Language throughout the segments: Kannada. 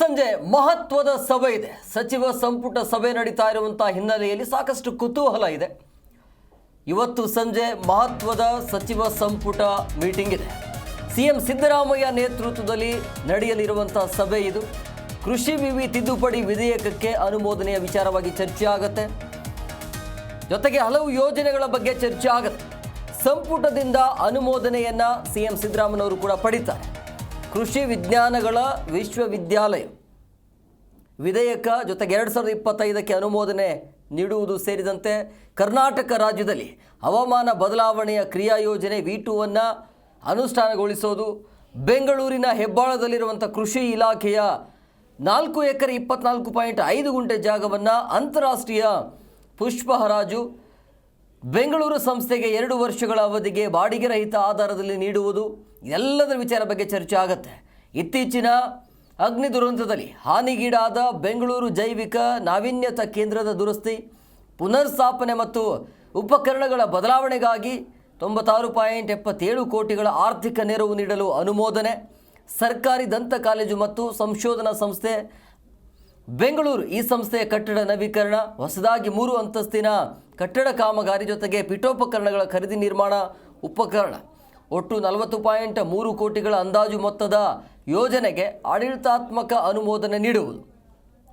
ಸಂಜೆ ಮಹತ್ವದ ಸಭೆ ಇದೆ. ಸಚಿವ ಸಂಪುಟ ಸಭೆ ನಡೀತಾ ಇರುವಂತಹ ಹಿನ್ನೆಲೆಯಲ್ಲಿ ಸಾಕಷ್ಟು ಕುತೂಹಲ ಇದೆ. ಇವತ್ತು ಸಂಜೆ ಮಹತ್ವದ ಸಚಿವ ಸಂಪುಟ ಮೀಟಿಂಗ್ ಇದೆ. ಸಿಎಂ ಸಿದ್ದರಾಮಯ್ಯ ನೇತೃತ್ವದಲ್ಲಿ ನಡೆಯಲಿರುವಂತಹ ಸಭೆ ಇದು. ಕೃಷಿ ವಿವಿ ತಿದ್ದುಪಡಿ ವಿಧೇಯಕಕ್ಕೆ ಅನುಮೋದನೆಯ ವಿಚಾರವಾಗಿ ಚರ್ಚೆ ಆಗುತ್ತೆ. ಜೊತೆಗೆ ಹಲವು ಯೋಜನೆಗಳ ಬಗ್ಗೆ ಚರ್ಚೆ ಆಗುತ್ತೆ. ಸಂಪುಟದಿಂದ ಅನುಮೋದನೆಯನ್ನ ಸಿಎಂ ಸಿದ್ದರಾಮಯ್ಯನವರು ಕೂಡ ಪಡಿತಾರೆ. ಕೃಷಿ ವಿಜ್ಞಾನಗಳ ವಿಶ್ವವಿದ್ಯಾಲಯ. ವಿಧೇಯಕ ಜೊತೆಗೆ ಎರಡು ಸಾವಿರದ ಇಪ್ಪತ್ತೈದಕ್ಕೆ ಅನುಮೋದನೆ ನೀಡುವುದು ಸೇರಿದಂತೆ ಕರ್ನಾಟಕ ರಾಜ್ಯದಲ್ಲಿ ಹವಾಮಾನ ಬದಲಾವಣೆಯ ಕ್ರಿಯಾ ಯೋಜನೆ ವಿ ಟೂವನ್ನು ಅನುಷ್ಠಾನಗೊಳಿಸೋದು, ಬೆಂಗಳೂರಿನ ಹೆಬ್ಬಾಳದಲ್ಲಿರುವಂಥ ಕೃಷಿ ಇಲಾಖೆಯ ನಾಲ್ಕು ಎಕರೆ ಇಪ್ಪತ್ನಾಲ್ಕು ಪಾಯಿಂಟ್ ಐದು ಗುಂಟೆ ಜಾಗವನ್ನು ಅಂತಾರಾಷ್ಟ್ರೀಯ ಪುಷ್ಪ ಹರಾಜು ಬೆಂಗಳೂರು ಸಂಸ್ಥೆಗೆ ಎರಡು ವರ್ಷಗಳ ಅವಧಿಗೆ ಬಾಡಿಗೆ ರಹಿತ ಆಧಾರದಲ್ಲಿ ನೀಡುವುದು. ಎಲ್ಲದರ ವಿಚಾರ ಬಗ್ಗೆ ಚರ್ಚೆ ಆಗುತ್ತೆ. ಇತ್ತೀಚಿನ ಅಗ್ನಿ ದುರಂತದಲ್ಲಿ ಹಾನಿಗೀಡಾದ ಬೆಂಗಳೂರು ಜೈವಿಕ ನಾವೀನ್ಯತಾ ಕೇಂದ್ರದ ದುರಸ್ತಿ, ಪುನರ್ಸ್ಥಾಪನೆ ಮತ್ತು ಉಪಕರಣಗಳ ಬದಲಾವಣೆಗಾಗಿ ತೊಂಬತ್ತಾರು ಪಾಯಿಂಟ್ ಎಪ್ಪತ್ತೇಳು ಕೋಟಿಗಳ ಆರ್ಥಿಕ ನೆರವು ನೀಡಲು ಅನುಮೋದನೆ, ಸರ್ಕಾರಿ ದಂತ ಕಾಲೇಜು ಮತ್ತು ಸಂಶೋಧನಾ ಸಂಸ್ಥೆ ಬೆಂಗಳೂರು ಈ ಸಂಸ್ಥೆಯ ಕಟ್ಟಡ ನವೀಕರಣ, ಹೊಸದಾಗಿ ಮೂರು ಅಂತಸ್ತಿನ ಕಟ್ಟಡ ಕಾಮಗಾರಿ ಜೊತೆಗೆ ಪೀಠೋಪಕರಣಗಳ ಖರೀದಿ ನಿರ್ಮಾಣ, ಉಪಕರಣ ಒಟ್ಟು ನಲವತ್ತು ಪಾಯಿಂಟ್ ಮೂರು ಕೋಟಿಗಳ ಅಂದಾಜು ಮೊತ್ತದ ಯೋಜನೆಗೆ ಆಡಳಿತಾತ್ಮಕ ಅನುಮೋದನೆ ನೀಡುವುದು.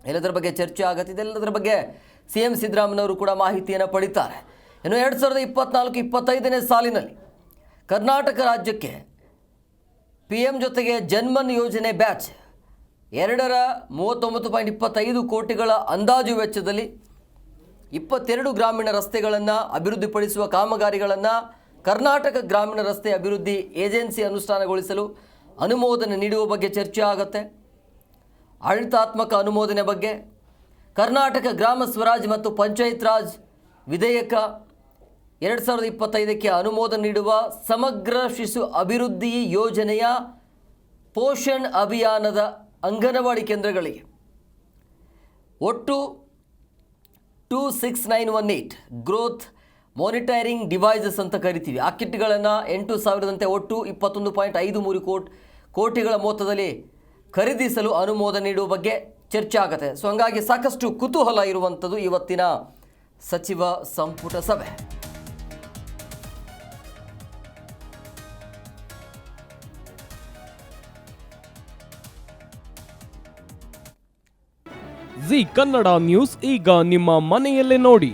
ಎಲ್ಲದರ ಬಗ್ಗೆ ಚರ್ಚೆ ಆಗತ್ತಿದೆ ಎಲ್ಲದರ ಬಗ್ಗೆ ಸಿ ಎಂ ಸಿದ್ದರಾಮಯ್ಯವರು ಕೂಡ ಮಾಹಿತಿಯನ್ನು ಪಡಿತಾರೆ ಇನ್ನು ಎರಡು ಸಾವಿರದ ಇಪ್ಪತ್ನಾಲ್ಕು, ಇಪ್ಪತ್ತೈದನೇ ಸಾಲಿನಲ್ಲಿ ಕರ್ನಾಟಕ ರಾಜ್ಯಕ್ಕೆ ಪಿ ಎಂ ಜೊತೆಗೆ ಜನ್ಮನ್ ಯೋಜನೆ ಬ್ಯಾಚ್ ಎರಡರ ಮೂವತ್ತೊಂಬತ್ತು ಪಾಯಿಂಟ್ ಇಪ್ಪತ್ತೈದು ಕೋಟಿಗಳ ಅಂದಾಜು ವೆಚ್ಚದಲ್ಲಿ ಇಪ್ಪತ್ತೆರಡು ಗ್ರಾಮೀಣ ರಸ್ತೆಗಳನ್ನು ಅಭಿವೃದ್ಧಿಪಡಿಸುವ ಕಾಮಗಾರಿಗಳನ್ನು ಕರ್ನಾಟಕ ಗ್ರಾಮೀಣ ರಸ್ತೆ ಅಭಿವೃದ್ಧಿ ಏಜೆನ್ಸಿ ಅನುಷ್ಠಾನಗೊಳಿಸಲು ಅನುಮೋದನೆ ನೀಡುವ ಬಗ್ಗೆ ಚರ್ಚೆ ಆಗುತ್ತೆ. ಆಡಳಿತಾತ್ಮಕ ಅನುಮೋದನೆ ಬಗ್ಗೆ ಕರ್ನಾಟಕ ಗ್ರಾಮ ಸ್ವರಾಜ್ ಮತ್ತು ಪಂಚಾಯತ್ ರಾಜ್ ವಿಧೇಯಕ ಎರಡು ಸಾವಿರದ ಇಪ್ಪತ್ತೈದಕ್ಕೆ ಅನುಮೋದನೆ ನೀಡುವ ಸಮಗ್ರ ಶಿಶು ಅಭಿವೃದ್ಧಿ ಯೋಜನೆಯ ಪೋಷಣ್ ಅಭಿಯಾನದ ಅಂಗನವಾಡಿ ಕೇಂದ್ರಗಳಿಗೆ ಒಟ್ಟು two six nine one eight growth monitoring devices ಅಂತ ಕರಿತೀವಿ. ಆ ಕಿಟ್ಗಳನ್ನು ಎಂಟು ಸಾವಿರದಂತೆ ಒಟ್ಟು ಇಪ್ಪತ್ತೊಂದು ಪಾಯಿಂಟ್ ಐದು ಮೂರು ಕೋಟ್, ಕೋಟಿಗಳ ಮೊತ್ತದಲ್ಲಿ ಖರೀದಿಸಲು ಅನುಮೋದನೆ ನೀಡುವ ಬಗ್ಗೆ ಚರ್ಚೆ ಆಗುತ್ತೆ. ಸೊ ಹಂಗಾಗಿ ಸಾಕಷ್ಟು ಕುತೂಹಲ ಇರುವಂಥದ್ದು ಇವತ್ತಿನ ಸಚಿವ ಸಂಪುಟ ಸಭೆ. ಜಿ ಕನ್ನಡ ನ್ಯೂಸ್ ಈಗ ನಿಮ್ಮ ಮನೆಯಲ್ಲೇ ನೋಡಿ.